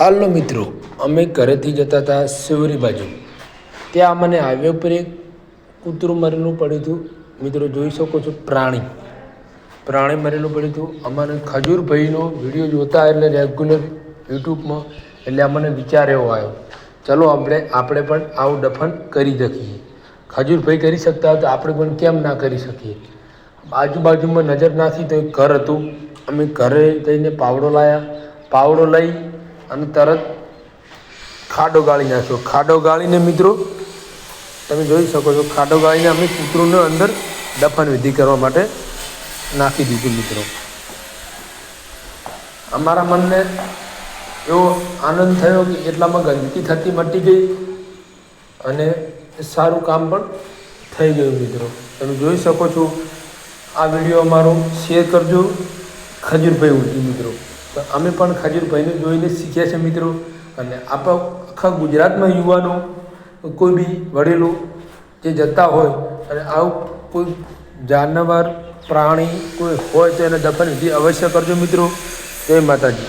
હાલો મિત્રો, અમે ઘરેથી જતા હતા શિવરી બાજુ. ત્યાં મને હાઈવે ઉપર એક કૂતરું મરેલું પડ્યું હતું. મિત્રો જોઈ શકો છો પ્રાણી. પ્રાણી મરેલું પડ્યું હતું. અમારે ખજૂરભાઈનો વીડિયો જોતા એટલે રેગ્યુલર યુટ્યુબમાં એટલે અમને વિચાર એવો આવ્યો. ચલો આપણે આપણે પણ આવું દફન કરી શકીએ. ખજૂરભાઈ કરી શકતા હોય તો આપણે પણ કેમ ના કરી શકીએ? આજુબાજુમાં નજર નાખી તો એક ઘર હતું. અમે ઘરે જઈને પાવડો લાવ્યા પાવડો લઈ અને તરત ખાડો ગાળી નાખ્યો ખાડો ગાળીને મિત્રો, તમે જોઈ શકો છો, ખાડો ગાળીને અમે કૂતરોને અંદર દફન વિધિ કરવા માટે નાખી દીધું મિત્રો. અમારા મનને એવો આનંદ થયો કે એટલામાં ગંદકી થતી મટી ગઈ અને સારું કામ પણ થઈ ગયું મિત્રો. તમે જોઈ શકો છો, આ વીડિયો અમારો શેર કરજો. ખજૂરભાઈ ઉલટી મિત્રો. તો અમે પણ ખજૂરભાઈને જોઈને શીખ્યા છે મિત્રો. અને આપણા આખા ગુજરાતમાં યુવાનો, કોઈ બી વડીલો જે જતા હોય અને આવું કોઈ જાનવર, પ્રાણી કોઈ હોય તો એને દફન વિધિ અવશ્ય કરજો મિત્રો. જય માતાજી.